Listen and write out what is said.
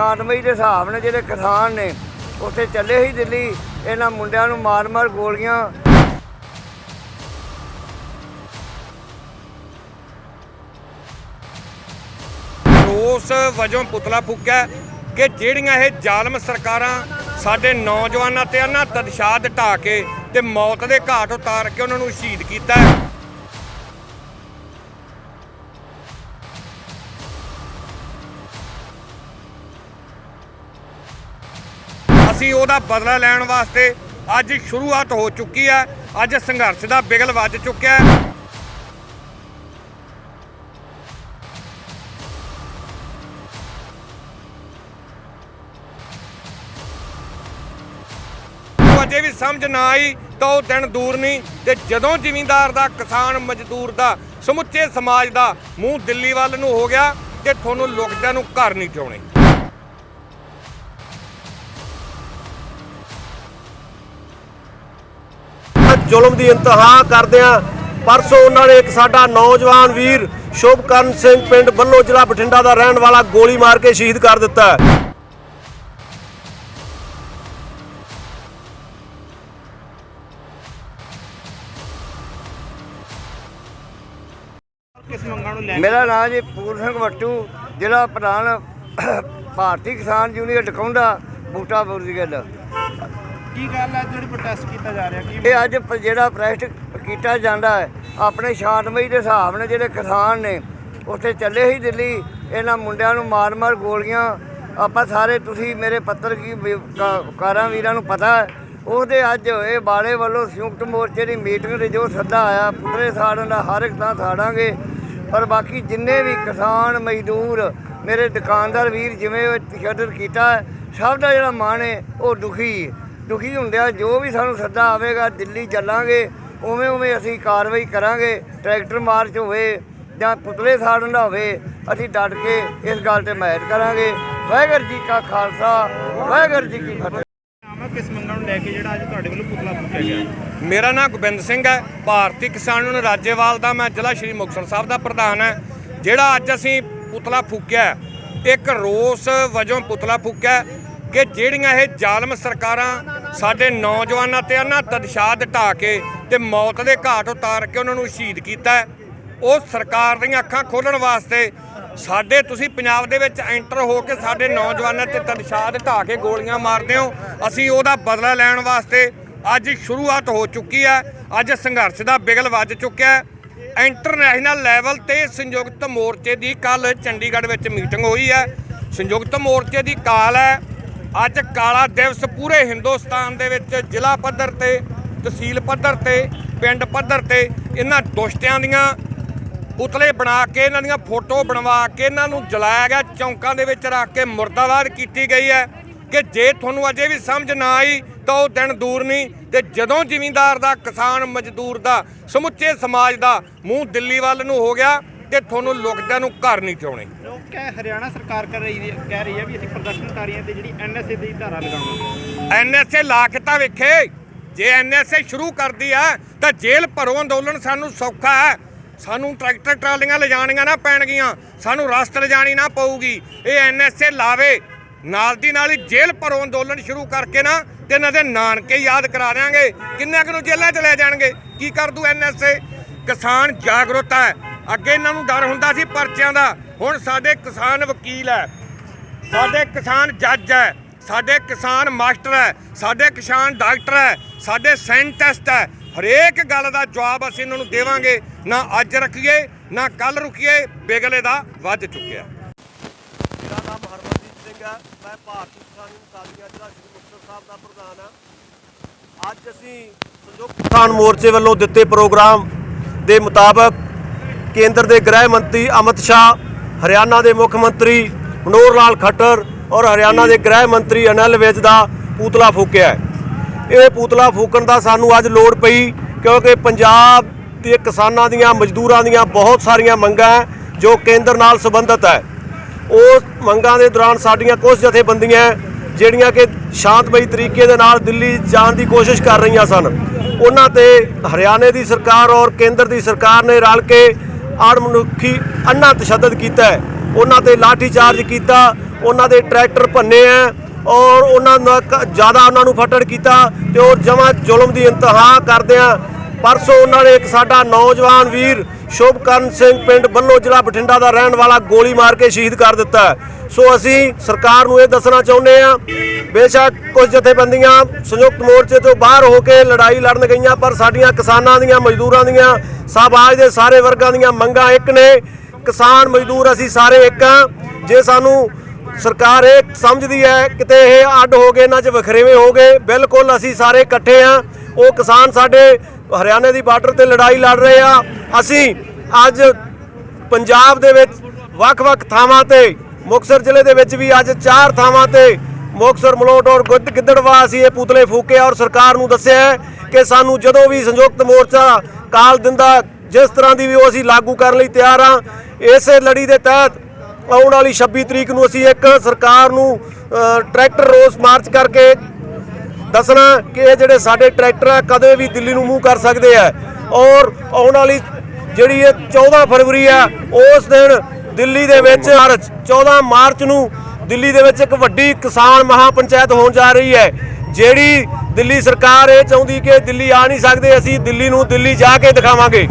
ਸ਼ਾਂਤਮਈ ਦੇ ਹਿਸਾਬ ਨਾਲ ਜਿਹੜੇ ਕਿਸਾਨ ਨੇ, ਉੱਥੇ ਚੱਲੇ ਹੀ ਦਿੱਲੀ, ਇਹਨਾਂ ਮੁੰਡਿਆਂ ਨੂੰ ਮਾਰ-ਮਾਰ ਗੋਲੀਆਂ। ਰੋਸ ਵਜੋਂ ਪੁਤਲਾ ਫੂਕਿਆ ਕਿ ਜਿਹੜੀਆਂ ਇਹ ਜ਼ਾਲਮ ਸਰਕਾਰਾਂ ਸਾਡੇ ਨੌਜਵਾਨਾਂ ਤੇ ਇਹਨਾਂ ਤਦਸ਼ਾਦ ਢਾ ਕੇ ਤੇ ਮੌਤ ਦੇ ਘਾਟ ਉਤਾਰ ਕੇ ਉਹਨਾਂ ਨੂੰ ਸ਼ਹੀਦ ਕੀਤਾ ਅਸੀਂ ਉਹਦਾ ਬਦਲਾ ਲੈਣ ਵਾਸਤੇ ਅੱਜ ਸ਼ੁਰੂਆਤ ਹੋ ਚੁੱਕੀ ਹੈ। ਅੱਜ ਸੰਘਰਸ਼ ਦਾ ਬਿਗਲ ਵੱਜ ਚੁੱਕਿਆ ਹੈ। ਅਜੇ ਵੀ ਸਮਝ ਨਾ ਆਈ ਤਾਂ ਉਹ ਦਿਨ ਦੂਰ ਨਹੀਂ ਤੇ ਜਦੋਂ ਜ਼ਿਮੀਂਦਾਰ ਦਾ, ਕਿਸਾਨ ਮਜ਼ਦੂਰ ਦਾ, ਸਮੁੱਚੇ ਸਮਾਜ ਦਾ ਮੂੰਹ ਦਿੱਲੀ ਵੱਲ ਨੂੰ ਹੋ ਗਿਆ ਤੇ ਤੁਹਾਨੂੰ ਲੁਕਦਿਆਂ ਨੂੰ ਘਰ ਨਹੀਂ ਚਾਉਣੇ ਜ਼ੁਲਮ ਦੀ ਇੰਤਹਾ ਕਰਦਿਆਂ ਪਰਸੋਂ ਉਹਨਾਂ ਨੇ ਇੱਕ ਸਾਡਾ ਨੌਜਵਾਨ ਵੀਰ ਸ਼ੁਭਕਰਨ ਸਿੰਘ ਪਿੰਡ ਬੱਲੋ ਜ਼ਿਲ੍ਹਾ ਬਠਿੰਡਾ ਦਾ ਰਹਿਣ ਵਾਲਾ ਗੋਲੀ ਮਾਰ ਕੇ ਸ਼ਹੀਦ ਕਰ ਦਿੱਤਾ ਹੈ। ਮੇਰਾ ਨਾਮ ਜੀ ਪੂਰ ਸਿੰਘ ਵੱਟੂ ਜ਼ਿਲ੍ਹਾ ਪ੍ਰਧਾਨ ਭਾਰਤੀ ਕਿਸਾਨ ਯੂਨੀਅਨ ਡਕੌਂਡਾ ਬੂਟਾ ਬੁਰਜਗਲ ਕੀ ਗੱਲ ਹੈ? ਜਿਹੜੀ ਪ੍ਰੋਟੈਸਟ ਕੀਤਾ ਜਾ ਰਿਹਾ ਕੀ ਇਹ ਅੱਜ ਪ- ਜਿਹੜਾ ਪ੍ਰੈਸਟ ਕੀਤਾ ਜਾਂਦਾ ਹੈ ਆਪਣੇ ਸ਼ਾਂਤਮਈ ਦੇ ਹਿਸਾਬ ਨਾਲ ਜਿਹੜੇ ਕਿਸਾਨ ਨੇ ਉੱਥੇ ਚੱਲੇ ਸੀ ਦਿੱਲੀ ਇਹਨਾਂ ਮੁੰਡਿਆਂ ਨੂੰ ਮਾਰ-ਮਾਰ ਗੋਲੀਆਂ ਆਪਾਂ ਸਾਰੇ ਤੁਸੀਂ ਮੇਰੇ ਪੱਤਰ ਕੀ ਕਾਰਾਂ ਵੀਰਾਂ ਨੂੰ ਪਤਾ ਹੈ ਉਹਦੇ ਅੱਜ ਇਹ ਬਾਲੇ ਵੱਲੋਂ ਸੰਯੁਕਤ ਮੋਰਚੇ ਦੀ ਮੀਟਿੰਗ ਦੇ ਜੋ ਸੱਦਾ ਆਇਆ ਪੁੱਤਰੇ ਸਾੜਨ ਦਾ ਹਰ ਇੱਕ ਥਾਂ ਸਾੜਾਂਗੇ ਪਰ ਬਾਕੀ ਜਿੰਨੇ ਵੀ ਕਿਸਾਨ ਮਜ਼ਦੂਰ ਮੇਰੇ ਦੁਕਾਨਦਾਰ ਵੀਰ ਜਿਵੇਂ ਉਹ ਤਸ਼ੱਦਦ ਕੀਤਾ ਹੈ, ਸਭ ਦਾ ਜਿਹੜਾ ਮਨ ਹੈ ਉਹ ਦੁਖੀ ਹੈ। ਦੁਖੀ ਹੁੰਦਿਆਂ ਜੋ ਵੀ ਸਾਨੂੰ ਸੱਦਾ ਆਵੇਗਾ ਦਿੱਲੀ ਚੱਲਾਂਗੇ ਉਵੇਂ ਉਵੇਂ ਅਸੀਂ ਕਾਰਵਾਈ ਕਰਾਂਗੇ ਟਰੈਕਟਰ ਮਾਰਚ ਹੋਵੇ ਜਾਂ ਪੁਤਲੇ ਸਾੜਨ ਦਾ ਹੋਵੇ ਅਸੀਂ ਡਟ ਕੇ ਇਸ ਗੱਲ ਤੇ ਮਿਹਨਤ ਕਰਾਂਗੇ। ਵਾਹਿਗੁਰੂ ਜੀ ਕਾ ਖਾਲਸਾ ਵਾਹਿਗੁਰੂ ਜੀ ਕੀ ਫਤਿਹ। ਕਿਸ ਮੰਗਾਂ ਨੂੰ ਲੈ ਕੇ ਜਿਹੜਾ ਅੱਜ ਤੁਹਾਡੇ ਵੱਲੋਂ ਪੁਤਲਾ ਫੂਕਿਆ ਗਿਆ। ਮੇਰਾ ਨਾਮ ਗੋਬਿੰਦ ਸਿੰਘ ਹੈ ਭਾਰਤੀ ਕਿਸਾਨ ਯੂਨੀਅਨ ਰਾਜੇਵਾਲ ਦਾ ਮੈਂ ਜ਼ਿਲ੍ਹਾ ਸ਼੍ਰੀ ਮੁਕਤਸਰ ਸਾਹਿਬ ਦਾ ਪ੍ਰਧਾਨ ਹੈ। ਜਿਹੜਾ ਅੱਜ ਅਸੀਂ ਪੁਤਲਾ ਫੂਕਿਆ ਇੱਕ ਰੋਸ ਵਜੋਂ ਪੁਤਲਾ ਫੂਕਿਆ ਕਿ ਜਿਹੜੀਆਂ ਇਹ ਜ਼ਾਲਮ ਸਰਕਾਰਾਂ ਸਾਡੇ ਨੌਜਵਾਨਾਂ ਤੇ ਇਹਨਾਂ ਤਦਸ਼ਾਦ ਢਾ ਕੇ ਤੇ ਮੌਤ ਦੇ ਘਾਟ ਉਤਾਰ ਕੇ ਉਹਨਾਂ ਨੂੰ ਸ਼ਹੀਦ ਕੀਤਾ ਉਹ ਸਰਕਾਰ ਦੀਆਂ ਅੱਖਾਂ ਖੋਲਣ ਵਾਸਤੇ ਸਾਡੇ ਤੁਸੀਂ ਪੰਜਾਬ ਦੇ ਵਿੱਚ ਐਂਟਰ ਹੋ ਕੇ ਸਾਡੇ ਨੌਜਵਾਨਾਂ ਤੇ ਤਦਸ਼ਾਦ ਢਾ ਕੇ ਗੋਲੀਆਂ ਮਾਰਦੇ ਹੋ, ਅਸੀਂ ਉਹਦਾ ਬਦਲਾ ਲੈਣ ਵਾਸਤੇ ਅੱਜ ਸ਼ੁਰੂਆਤ ਹੋ ਚੁੱਕੀ ਹੈ। ਅੱਜ ਸੰਘਰਸ਼ ਦਾ ਬਿਗਲ ਵੱਜ ਚੁੱਕਿਆ ਹੈ। ਇੰਟਰਨੈਸ਼ਨਲ ਲੈਵਲ ਤੇ ਸੰਯੁਕਤ ਮੋਰਚੇ ਦੀ ਕੱਲ ਚੰਡੀਗੜ੍ਹ ਵਿੱਚ ਮੀਟਿੰਗ ਹੋਈ ਹੈ। ਸੰਯੁਕਤ ਮੋਰਚੇ ਦੀ ਕਾਲ ਹੈ। ਅੱਜ ਕਾਲਾ ਦਿਵਸ ਪੂਰੇ ਹਿੰਦੁਸਤਾਨ ਦੇ ਵਿੱਚ ਜ਼ਿਲ੍ਹਾ ਪੱਧਰ ਤੇ, ਤਹਿਸੀਲ ਪੱਧਰ ਤੇ, ਪਿੰਡ ਪੱਧਰ ਤੇ ਇਹਨਾਂ ਦੁਸ਼ਟਿਆਂ ਦੀਆਂ ਪੁਤਲੇ ਬਣਾ ਕੇ, ਇਹਨਾਂ ਦੀਆਂ ਫੋਟੋ ਬਣਵਾ ਕੇ, ਇਹਨਾਂ ਨੂੰ ਜਲਾਇਆ ਗਿਆ, ਚੌਂਕਾਂ ਦੇ ਵਿੱਚ ਰੱਖ ਕੇ ਮੁਰਦਾਬਾਦ ਕੀਤੀ ਗਈ ਹੈ ਕਿ ਜੇ ਤੁਹਾਨੂੰ ਅਜੇ ਵੀ ਸਮਝ ਨਾ ਆਈ ਤਾਂ ਉਹ ਦਿਨ ਦੂਰ ਨਹੀਂ ਤੇ ਜਦੋਂ ਜ਼ਿਮੀਂਦਾਰ ਦਾ, ਕਿਸਾਨ ਮਜ਼ਦੂਰ ਦਾ, ਸਮੁੱਚੇ ਸਮਾਜ ਦਾ ਮੂੰਹ ਦਿੱਲੀ ਵੱਲ ਨੂੰ ਹੋ ਗਿਆ ਤੇ ਤੁਹਾਨੂੰ ਲੁਕਦਿਆਂ ਨੂੰ ਘਰ ਨਹੀਂ ਚਾਉਣੇ ਕਹਿ ਹਰਿਆਣਾ ਸਰਕਾਰ ਕਰ ਰਹੀ ਹੈ, ਕਹਿ ਰਹੀ ਹੈ ਵੀ ਅਸੀਂ ਪ੍ਰਦਰਸ਼ਨਕਾਰੀਆਂ ਤੇ ਜਿਹੜੀ ਐਨਐਸਏ ਦੀ ਧਾਰਾ ਲਗਾਵਾਂਗੇ ਐਨਐਸਏ ਲਾ ਕੇ ਤਾਂ ਵੇਖੇ। ਜੇ ਐਨਐਸਏ ਸ਼ੁਰੂ ਕਰਦੀ ਆ, ਤਾਂ ਜੇਲ੍ਹ ਭਰੋ ਅੰਦੋਲਨ ਸਾਨੂੰ ਸੌਖਾ ਹੈ। ਸਾਨੂੰ ਟਰੈਕਟਰ ਟਰਾਲੀਆਂ ਲਿਜਾਣੀਆਂ ਨਾ ਪੈਣਗੀਆਂ, ਸਾਨੂੰ ਰਸਤ ਲਿਜਾਣੀ ਨਾ ਪਊਗੀ। ਇਹ ਐਨਐਸਏ ਲਾਵੇ। ਨਾਲ ਦੀ ਨਾਲ ਹੀ ਜੇਲ੍ਹ ਭਰੋ ਅੰਦੋਲਨ ਸ਼ੁਰੂ ਕਰਕੇ ਨਾ, ਤੇ ਇਹਨਾਂ ਦੇ ਨਾਨਕੇ ਯਾਦ ਕਰਾ ਦਿਆਂਗੇ। ਕਿੰਨਾ ਕੁ ਨੂੰ ਜੇਲ੍ਹਾਂ ਚ ਲੈ ਜਾਣਗੇ? ਕੀ ਕਰ ਦੂ ਐਨਐਸਏ ਕਿਸਾਨ ਜਾਗਰੂਕ ਹੈ। ਅੱਗੇ ਇਹਨਾਂ ਨੂੰ ਡਰ ਹੁੰਦਾ ਸੀ ਪਰਚਿਆਂ ਦਾ। ਹੁਣ ਸਾਡੇ ਕਿਸਾਨ ਵਕੀਲ ਹੈ। ਸਾਡੇ ਕਿਸਾਨ ਜੱਜ ਹੈ। ਸਾਡੇ ਕਿਸਾਨ ਮਾਸਟਰ ਹੈ। ਸਾਡੇ ਕਿਸਾਨ ਡਾਕਟਰ ਹੈ। ਸਾਡੇ ਸਾਇੰਟਿਸਟ ਹੈ। ਹਰੇਕ ਗੱਲ ਦਾ ਜਵਾਬ ਅਸੀਂ ਇਹਨਾਂ ਨੂੰ ਦੇਵਾਂਗੇ। ਨਾ ਅੱਜ ਰੱਖੀਏ, ਨਾ ਕੱਲ ਰੁਕੀਏ। ਬੇਗਲੇ ਦਾ ਵੱਧ ਚੁੱਕਿਆ। ਮੇਰਾ ਨਾਮ ਹਰਮਨਦੀਪ ਸਿੰਘ ਹੈ। ਮੈਂ ਭਾਰਤੀ ਕਿਸਾਨ ਯੂਨੀਅਨ ਜ਼ਿਲ੍ਹਾ ਸ਼੍ਰੀ ਮੁਕਤਸਰ ਸਾਹਿਬ ਦਾ ਪ੍ਰਧਾਨ ਹਾਂ। ਅੱਜ ਅਸੀਂ ਸੰਯੁਕਤ ਕਿਸਾਨ ਮੋਰਚੇ ਵੱਲੋਂ ਦਿੱਤੇ ਪ੍ਰੋਗਰਾਮ ਦੇ ਮੁਤਾਬਕ ਕੇਂਦਰ ਦੇ ਗ੍ਰਹਿ ਮੰਤਰੀ ਅਮਿਤ ਸ਼ਾਹ, ਹਰਿਆਣਾ ਦੇ ਮੁੱਖ ਮੰਤਰੀ ਮਨੋਹਰ ਲਾਲ ਖੱਟਰ ਔਰ ਹਰਿਆਣਾ ਦੇ ਗ੍ਰਹਿ ਮੰਤਰੀ ਅਨਿਲ ਵਿਜ ਦਾ ਪੂਤਲਾ ਫੂਕਿਆ ਇਹ ਪੂਤਲਾ ਫੂਕਣ ਦਾ ਸਾਨੂੰ ਅੱਜ ਲੋੜ ਪਈ ਕਿਉਂਕਿ ਪੰਜਾਬ ਦੇ ਕਿਸਾਨਾਂ ਦੀਆਂ, ਮਜ਼ਦੂਰਾਂ ਦੀਆਂ ਬਹੁਤ ਸਾਰੀਆਂ ਮੰਗਾਂ ਹੈ, ਜੋ ਕੇਂਦਰ ਨਾਲ ਸੰਬੰਧਿਤ ਹੈ। ਉਸ ਮੰਗਾਂ ਦੇ ਦੌਰਾਨ ਸਾਡੀਆਂ ਕੁਝ ਜਥੇਬੰਦੀਆਂ ਜਿਹੜੀਆਂ ਕਿ ਸ਼ਾਂਤਮਈ ਤਰੀਕੇ ਦੇ ਨਾਲ ਦਿੱਲੀ ਜਾਣ ਦੀ ਕੋਸ਼ਿਸ਼ ਕਰ ਰਹੀਆਂ ਸਨ। ਉਹਨਾਂ ਤੇ ਹਰਿਆਣੇ ਦੀ ਸਰਕਾਰ ਔਰ ਕੇਂਦਰ ਦੀ ਸਰਕਾਰ ਨੇ ਰਲ ਕੇ ਆੜਮਨੁੱਖੀ ਅੰਨਾ ਤਸ਼ੱਦਦ ਕੀਤਾ ਹੈ। ਉਹਨਾਂ ਤੇ ਲਾਠੀ ਚਾਰਜ ਕੀਤਾ, ਉਹਨਾਂ ਦੇ ਟਰੈਕਟਰ ਭੰਨੇ ਆ ਔਰ ਉਹਨਾਂ ਦਾ ਜ਼ਿਆਦਾ ਉਹਨਾਂ ਨੂੰ ਫਟੜ ਕੀਤਾ ਤੇ ਉਹ ਜਮਾ ਜ਼ੁਲਮ ਦੀ ਇੰਤਹਾ ਕਰਦੇ ਆ। ਪਰਸੋਂ ਉਹਨਾਂ ਨੇ ਇੱਕ ਸਾਡਾ ਨੌਜਵਾਨ ਵੀਰ ਸ਼ੁਭਕਰਨ ਸਿੰਘ ਪਿੰਡ ਬੱਲੋ ਜ਼ਿਲ੍ਹਾ ਬਠਿੰਡਾ ਦਾ ਰਹਿਣ ਵਾਲਾ ਗੋਲੀ ਮਾਰ ਕੇ ਸ਼ਹੀਦ ਕਰ ਦਿੱਤਾ ਸੋ ਅਸੀਂ ਸਰਕਾਰ ਨੂੰ ਇਹ ਦੱਸਣਾ ਚਾਹੁੰਦੇ ਆ ਬੇਸ਼ੱਕ ਕੁਝ ਜਥੇਬੰਦੀਆਂ ਸੰਯੁਕਤ ਮੋਰਚੇ ਤੋਂ ਬਾਹਰ ਹੋ ਕੇ ਲੜਾਈ ਲੜਨ ਗਈਆਂ, ਪਰ ਸਾਡੀਆਂ ਕਿਸਾਨਾਂ ਦੀਆਂ, ਮਜ਼ਦੂਰਾਂ ਦੀਆਂ ਸਮਾਜ ਦੇ ਸਾਰੇ ਵਰਗਾਂ ਦੀਆਂ ਮੰਗਾਂ ਇੱਕ ਨੇ। ਕਿਸਾਨ ਮਜ਼ਦੂਰ ਅਸੀਂ ਸਾਰੇ ਇੱਕ ਆ ਜੇ ਸਾਨੂੰ ਸਰਕਾਰ ਇਹ ਸਮਝਦੀ ਹੈ, ਕਿਤੇ ਇਹ ਅੱਡ ਹੋ ਗਏ, ਇਹਨਾਂ 'ਚ ਵਖਰੇਵੇਂ ਹੋ ਗਏ, ਬਿਲਕੁਲ ਅਸੀਂ ਸਾਰੇ ਇਕੱਠੇ ਆ ਉਹ ਕਿਸਾਨ ਸਾਡੇ ਹਰਿਆਣੇ ਦੀ ਬਾਰਡਰ ਤੇ ਲੜਾਈ ਲੜ ਰਹੇ ਆ ਅਸੀਂ ਅੱਜ ਪੰਜਾਬ ਦੇ ਵਿੱਚ ਵੱਖ-ਵੱਖ ਥਾਵਾਂ ਤੇ, ਮੁਕਤਸਰ ਜ਼ਿਲ੍ਹੇ ਦੇ ਵਿੱਚ ਵੀ ਅੱਜ ਚਾਰ ਥਾਵਾਂ ਤੇ ਮੁਕਤਸਰ, ਮਲੋਟ ਔਰ ਗੁੱਦ, ਗਿੱਦੜਵਾ ਅਸੀਂ ਇਹ ਪੁਤਲੇ ਫੂਕੇ ਔਰ ਸਰਕਾਰ ਨੂੰ ਦੱਸਿਆ ਕਿ ਸਾਨੂੰ ਜਦੋਂ ਵੀ ਸੰਯੁਕਤ ਮੋਰਚਾ ਕਾਲ ਦਿੰਦਾ, ਜਿਸ ਤਰ੍ਹਾਂ ਦੀ ਵੀ ਉਹ ਅਸੀਂ ਲਾਗੂ ਕਰਨ ਲਈ ਤਿਆਰ ਆ ਇਸੇ ਲੜੀ ਦੇ ਤਹਿਤ ਆਉਣ ਵਾਲੀ 26 ਤਰੀਕ ਨੂੰ ਅਸੀਂ ਇੱਕ ਸਰਕਾਰ ਨੂੰ ਟਰੈਕਟਰ ਰੋਸ ਮਾਰਚ ਕਰਕੇ ਦੱਸਣਾ ਕਿ ਇਹ ਜਿਹੜੇ ਸਾਡੇ ਟਰੈਕਟਰ ਆ, ਕਦੇ ਵੀ ਦਿੱਲੀ ਨੂੰ ਮੂੰਹ ਕਰ ਸਕਦੇ ਆ। ਔਰ ਆਉਣ ਵਾਲੀ ਜਿਹੜੀ ਇਹ 14 ਫਰਵਰੀ ਆ, ਉਸ ਦਿਨ ਦਿੱਲੀ ਦੇ ਵਿੱਚ ਮਾਰਚ 14 ਮਾਰਚ ਨੂੰ ਦਿੱਲੀ ਦੇ ਵਿੱਚ ਇੱਕ ਵੱਡੀ ਕਿਸਾਨ ਮਹਾ ਪੰਚਾਇਤ ਹੋਣ ਜਾ ਰਹੀ ਹੈ, ਜਿਹੜੀ ਦਿੱਲੀ ਸਰਕਾਰ ਇਹ ਚਾਹੁੰਦੀ ਕਿ ਦਿੱਲੀ ਆ ਨਹੀਂ ਸਕਦੇ, ਅਸੀਂ ਦਿੱਲੀ ਨੂੰ ਦਿੱਲੀ ਜਾ ਕੇ ਦਿਖਾਵਾਂਗੇ।